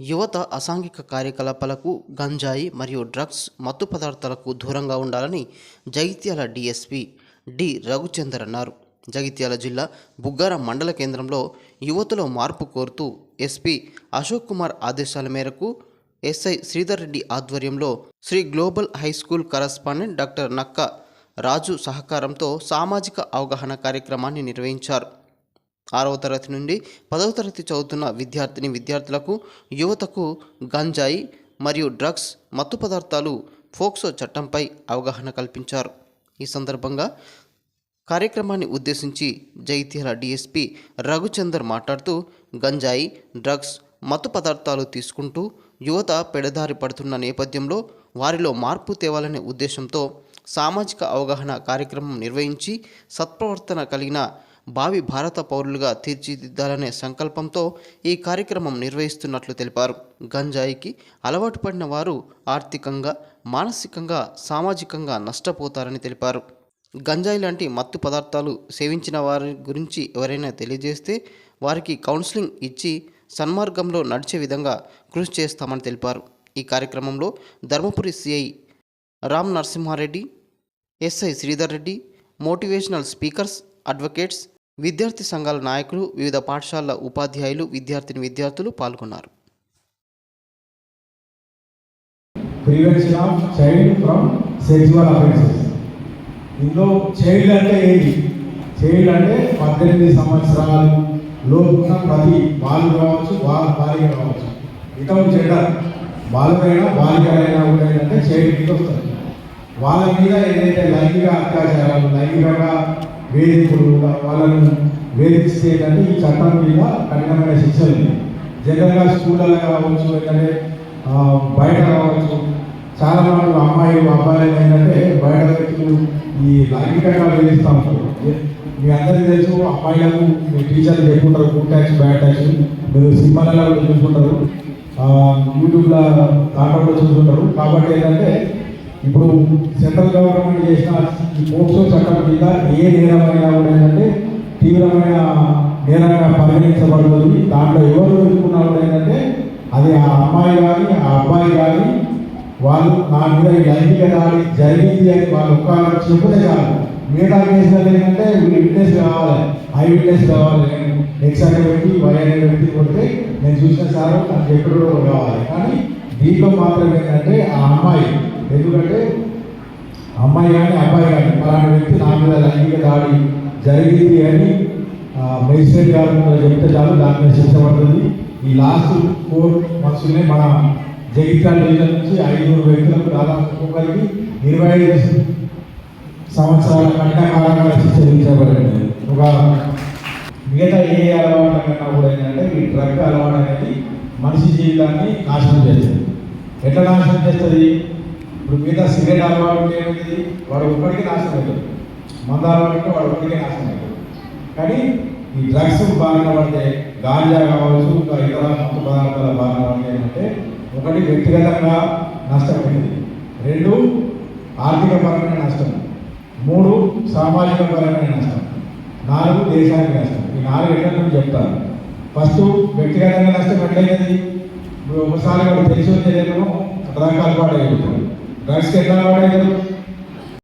యువత అసాంఘిక కార్యకలాపాలకు గంజాయి మరియు డ్రగ్స్ మత్తు పదార్థాలకు దూరంగా ఉండాలని జగిత్యాల డిఎస్పి డి. రఘుచందర్ అన్నారు. జగిత్యాల జిల్లా బుగ్గార మండల కేంద్రంలో యువతలో మార్పు కోరుతూ ఎస్పీ అశోక్ కుమార్ ఆదేశాల మేరకు ఎస్ఐ శ్రీధర్ రెడ్డి ఆధ్వర్యంలో Sri global high school correspondent doctor Nakka Raju సహకారంతో సామాజిక అవగాహన కార్యక్రమాన్ని నిర్వహించారు. ఆరవ తరగతి నుండి పదవ తరగతి చదువుతున్న విద్యార్థిని విద్యార్థులకు యువతకు గంజాయి మరియు డ్రగ్స్ మత్తు పదార్థాలు ఫోక్సో చట్టంపై అవగాహన కల్పించారు. ఈ సందర్భంగా కార్యక్రమాన్ని ఉద్దేశించి జైత్యాల డీఎస్పీ రఘుచందర్ మాట్లాడుతూ గంజాయి డ్రగ్స్ మత్తు పదార్థాలు తీసుకుంటూ యువత పెడదారి పడుతున్న నేపథ్యంలో వారిలో మార్పు తేవాలనే ఉద్దేశంతో సామాజిక అవగాహన కార్యక్రమం నిర్వహించి సత్ప్రవర్తన కలిగిన భావి భారత పౌరులుగా తీర్చిదిద్దాలనే సంకల్పంతో ఈ కార్యక్రమం నిర్వహిస్తున్నట్లు తెలిపారు. గంజాయికి అలవాటు పడిన వారు ఆర్థికంగా మానసికంగా సామాజికంగా నష్టపోతారని తెలిపారు. గంజాయి లాంటి మత్తు పదార్థాలు సేవించిన వారి గురించి ఎవరైనా తెలియజేస్తే వారికి కౌన్సిలింగ్ ఇచ్చి సన్మార్గంలో నడిచే విధంగా కృషి చేస్తామని తెలిపారు. ఈ కార్యక్రమంలో Dharmapuri CI Ram Narasimhareddy SI Sridhar Reddy motivational speakers advocates విద్యార్థి సంఘాల నాయకులు వివిధ పాఠశాలల ఉపాధ్యాయులు విద్యార్థిని విద్యార్థులు పాల్గొన్నారు. Prevention of child from sexual offences ఇందులో చైల్డ్ అంటే ఏంటి చైల్డ్ అంటే పద్దెనిమిది సంవత్సరాలు లోపున్న ప్రతి బాలు కావచ్చు బాల బాలిక కావచ్చు. ఇతను జెండర్ బాలుకైనా బాలికలైనా కూడా ఏంటంటే చైల్డ్ కింద వస్తుంది. వాళ్ళ మీద ఏదైతే లైంగిక అత్యాచారాలు లైంగికంగా వేధింపులు వాళ్ళను వేధిస్తే కానీ ఈ చట్టం మీద కఠినమైన శిక్షలు ఉన్నాయి. జనరల్గా స్కూళ్ళలో కావచ్చు లేదంటే బయట కావచ్చు చాలా మంది అమ్మాయిలు అబ్బాయిలు ఏంటంటే బయట వ్యక్తులు ఈ లైంగికంగా వేధిస్తూ ఉంటారు. మీ అందరికీ తెలుసు అమ్మాయిలకు మీ టీచర్లు చెప్పుకుంటారు గుడ్ ట్యాక్స్ బ్యాడ్ ట్యాక్స్ మీరు సినిమాలలో చూసుకుంటారు. యూట్యూబ్లో దాంట్లో కూడా చూసుకుంటారు. కాబట్టి ఏంటంటే ఇప్పుడు సెంట్రల్ గవర్నమెంట్ చేసిన ఈ పోక్సో చట్టం కింద ఏ నేరమైనా కూడా ఏంటంటే తీవ్రమైన నేరంగా పరిగణించబడుతుంది. దాంట్లో ఎవరు ఎదుర్కొన్నా కూడా ఏంటంటే అది ఆ అమ్మాయి కానీ ఆ అబ్బాయి కానీ వాళ్ళు నా మీద లైంగిక దాడి జరిగింది అని వాళ్ళు ఒక్క చెప్పుతే కాదు మిగతా కేసులు ఏంటంటే విట్నెస్ కావాలి. ఐ విట్నెస్ కావాలి. ఎక్స్ అనే వ్యక్తి వై అనే వ్యక్తి కొడితే నేను చూసిన సార్ నాకు ఎక్కడో కావాలి. కానీ దీంట్లో మాత్రం ఏంటంటే ఆ అమ్మాయి ఎందుకంటే అమ్మాయి కానీ అబ్బాయి కానీ పలానా వ్యక్తి నా మీద లైంగిక దాడి జరిగింది అని మెజిస్ట్రేట్ గారు చెప్తే చాలు దాని మీద శిక్ష పడుతుంది. ఈ లాస్ట్ ఫోర్ మంత్స్లోనే మన జగిత్యాల డివిజన్ నుంచి ఐదుగురు వ్యక్తులకు దాదాపు ఒక్కొక్కరికి ఇరవై ఐదు సంవత్సరాల కఠిన శిక్ష విధించబడింది. ఒక మిగతా ఏ అలవాటు కన్నా కూడా ఏంటంటే ఈ డ్రగ్ అలవాటు అనేది మనిషి జీవితాన్ని నాశనం చేస్తుంది. ఎట్లా నాశనం చేస్తుంది? ఇప్పుడు మిగతా సిగరెట్ అలవాటు ఏమిటి ఏమైంది వాడు ఒక్కడికి నాశనం అవుతుంది మంద అలవాటు వాడు ఒక్కడికే నాశనం లేదు కానీ ఈ డ్రగ్స్ బారిన పడితే గాంజా కావచ్చు ఇంకా ఇతర మత్తు పదార్థాల బారిన పడితే ఏంటంటే ఒకటి వ్యక్తిగతంగా నష్టమైంది. రెండు ఆర్థిక పరమైన నష్టం. మూడు సామాజిక పరమైన నష్టం. నాలుగు దేశానికి నష్టం. ఈ నాలుగు ఎట్లా చెప్తాను? ఫస్ట్ వ్యక్తిగతంగా నష్టం ఎట్లయినది ఇప్పుడు ఒకసారి తెలిసి వచ్చేదేమో డ్రగ్ అలవాటు డ్రగ్స్కి ఎట్లా అలవాటు అవుతాడు